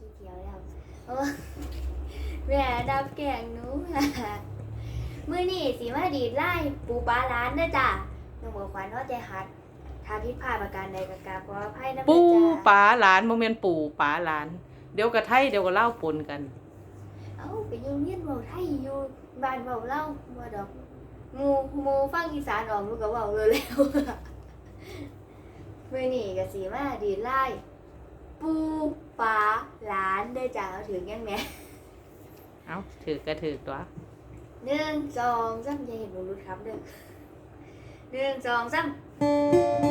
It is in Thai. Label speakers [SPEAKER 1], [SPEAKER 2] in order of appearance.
[SPEAKER 1] ขี้เกียวแล้วโอ้แม่ดับแกงหนูมื้อนี้สิมาดีดไล่ปูปลาร้านเด้อจ้ะน้องบอกขวัญว่าใจหัดถ้าผิดพลาดประการใดก็กราบขออภัยนะ
[SPEAKER 2] ปู
[SPEAKER 1] แม่จ้ะ
[SPEAKER 2] ป๋าหลานบ่แม่นปู่ป๋าหลาน เดี๋ยวก็ไทยเดี๋ยวก็เล่าวปนกัน
[SPEAKER 1] เอ้าไปอยู่เรียนเว้าไทยอยู่บ้านเว้าเล่าบ่ดอกหมู่หมู่ฟังอีสานออกหนูก็เว้าเลยแล้ว มื้อนี้ก็สิมาดีดไล่ ปูปลาหลานเด้อจ้ะเอาถึงยังแหม่
[SPEAKER 2] เอ้าถือกระถือตัว
[SPEAKER 1] หนึ่งสองสามอย่าเห็นหนูรุดครับเด้อหนึ่งสองสาม